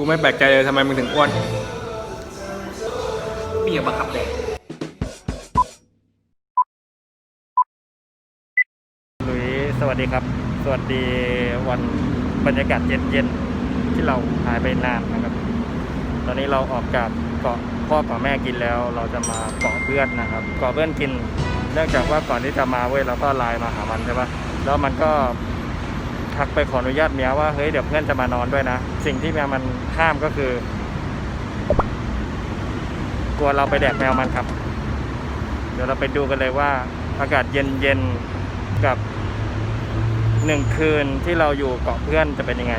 กูไม่แปลกใจเลยทำไมมึงถึงอ้วนเบียร์บังคับแดกหลุยสวัสดีครับ สวัสดีวันบรรยากาศเย็นๆ ที่เราหายไปนานนะครับ ตอนนี้เราออกจากเกาะพ่อกับแม่กินแล้ว เราจะมาเกาะเพื่อนนะครับ เกาะเพื่อนกิน เนื่องจากว่าก่อนที่จะมาเว้ยเราก็ไลน์มาหามันใช่ปะแล้วมันก็ ทักไปขออนุญาตเมียว่าเฮ้ยเดี๋ยวเพื่อนจะมานอนด้วยนะ สิ่งที่เมียมันห้ามก็คือ กลัวเราไปแดกแมวมันครับ เดี๋ยวเราไปดูกันเลยว่า อากาศเย็นๆกับหนึ่งคืนที่เราอยู่เกาะเพื่อนจะเป็นยังไง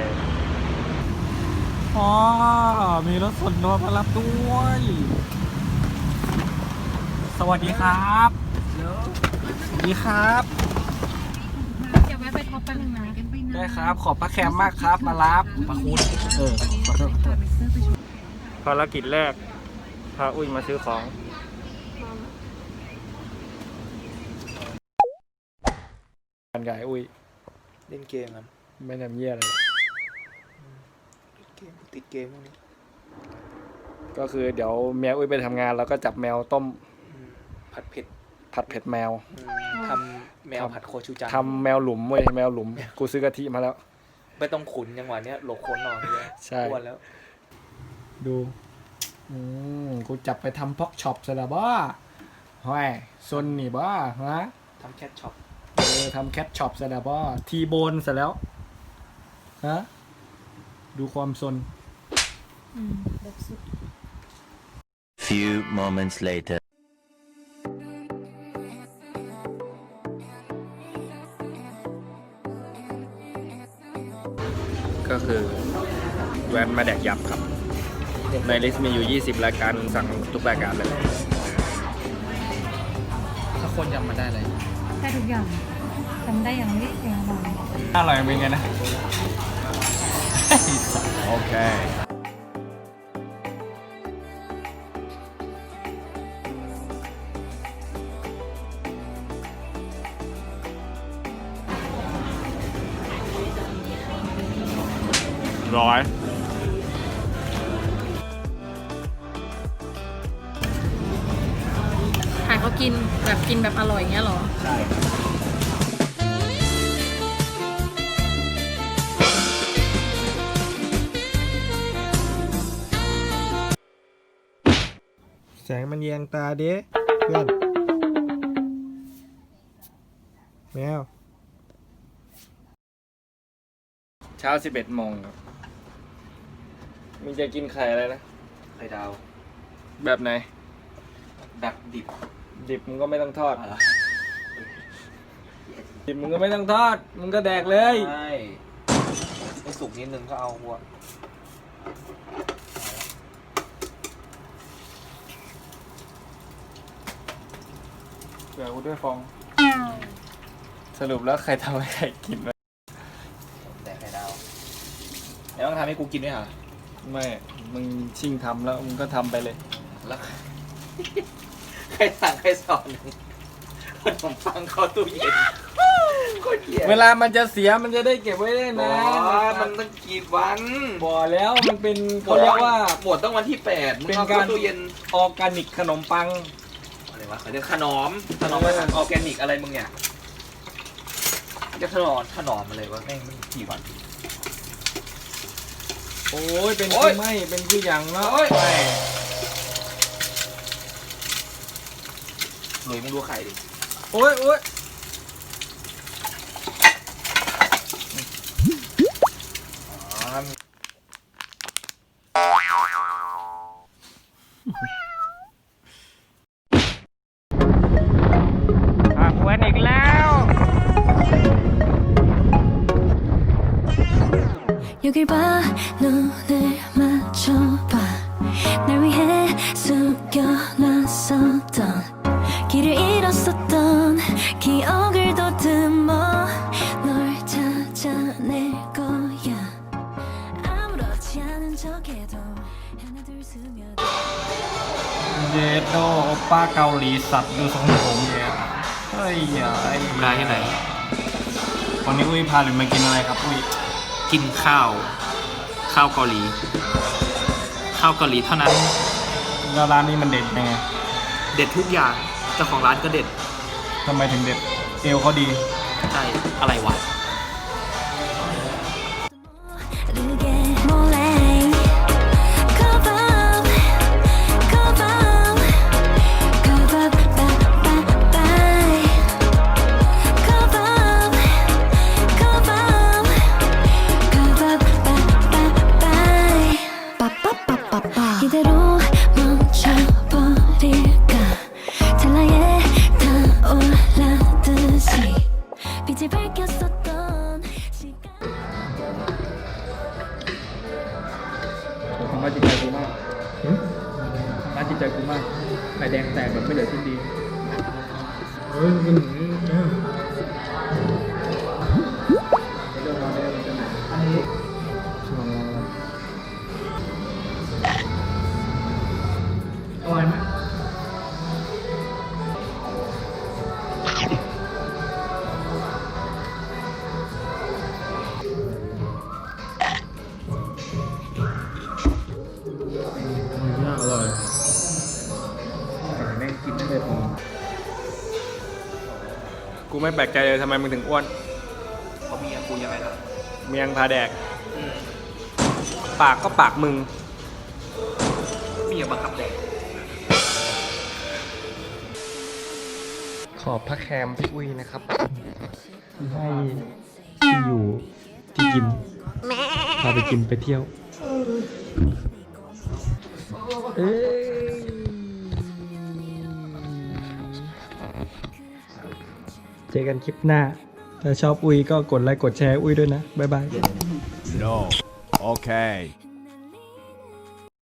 อ๋อมีรถส่วนตัวมารับด้วย สวัสดีครับสวัสดีครับ เดี๋ยวแวะไปท็อปแป๊บนึงนะ ได้ครับ ขอบพระแคมมากครับ มารับมาคุณเออขอโทษขอโทษภารกิจแรก พาอุ้ยมาซื้อของ การกายอุ้ย เล่นเกมครับไม่ทำเยี่ยอะไรเล่นเกมติดเกมพวกนี้ก็คือเดี๋ยวเมียอุ้ยไปทำงาน แล้วก็จับแมวต้มอืมผัดเผ็ด ผัดเผ็ดแมวอืมทำแมวผัดโคชูจังทำแมวหลุมเว้ยแมวหลุม กูซื้อกะทิมาแล้ว ไม่ต้องขุนจังหวะเนี้ยโหลกคนนอนเลยใช่ อ้วนแล้ว ดู อืมกูจับไปทำพ็อกช็อปซะแล้วบ้าห้อยซนนี่บ้าฮะ ทำแคทช็อปเออทำแคทช็อปซะแล้วบ้าทีโบนซะแล้วฮะดูความซนอืมแบบสุด Few moments later. คือแวนมาแดกยับครับ ในลิสต์มีอยู่ 20 รายการสั่งทุกรายการเลย ถ้าคนยำมาได้เลยได้ทุกอย่างจำได้อย่างนี้อย่างหวานอร่อยเป็นไงนะ โอเค ร้อยถ่ายเขากินแบบกินแบบอร่อยอย่างเงี้ยเหรอ ใช่แสงมันแยงตาเด้เพื่อนแมวเช้า 11โมงครับ มึงจะกินไข่อะไรนะ ไข่ดาว แบบไหนแบบดิบดิบมึงก็ไม่ต้องทอด อะไรดิบมึงก็ไม่ต้องทอด มึงก็แดกเลย ใช่ไม่สุกนิดนึงก็เอาหัวเผื่อกูด้วยฟอง สรุปแล้วใครทำให้ใครกินวะแดกไข่ดาวแล้วต้องทำให้กูกินด้วยเหรอ ไม่มึงชิ่งทำแล้วมึงก็ทำไปเลย แล้วใครสั่งใครสอนขนมปังเข้าตู้เย็นโคตรเกลียดเวลามันจะเสียมันจะได้เก็บไว้ได้อ๋นะอมันต้องกี่วันบอกแล้วมันเป็นเขาเรียกว่า หมดต้องวันที่แปดมึงเป็นเอาการเข้าตู้เย็น ออร์แกนิกขนมปัง อะไรวะเขาเรียกขนอมขนอมอาหารออร์แกนิกอะไรมึงเนี่ยจะขนอมขนอมอะไรวะแม่งมันกี่วัน โอ้ย เป็นโอ้คืยอไม่ เป็นคืออย่างเนาะโอ้ยไม่หนุ่ยมึงดูไข่ดิ โอ้ยโอ้ย 여길 봐 눈을 맞춰봐 날 위해 숨겨놨었던 길을 잃었었던 기억을 더듬어 널 찾아낼 거야 아무렇지 않은 척해도 하나 둘 스며들 เยโดโอป้าเกาหลีสัตว์ดูทรงผมเนี่ยเฮ้ยอย่าไอ้ เวลาที่ไหน วันนี้อุ้ยพาหรือมากินอะไรครับอุ้ย กินข้าว ข้าวเกาหลี ข้าวเกาหลีเท่านั้น แล้วร้านนี้มันเด็ดยังไงเด็ดทุกอย่างเจ้าของร้านก็เด็ดทำไมถึงเด็ด เอวเขาดี ใช่ อะไรวะายจิตใจกูมากทำร้ายจิตใจกูมากไฟแดงแตกแบบไม่เหลือชิ้นดี เฮ้ยมัน กูไม่แปลกใจเลยทำไมมึงถึงอ้วนเขาเมียกูยังไงล่ะเมียงพาแดก ปากก็ปากมึงเมียบังคับแดก ขอบพระแคมพี่อุ้ยนะครับให้ที่อยู่ที่กินพาไปกินไปเที่ยว เอ้ย เจอกันคลิปหน้า ถ้าชอบอุ้ยก็กดไลค์กดแชร์อุ้ยด้วยนะ บ๊ายบาย No. Okay.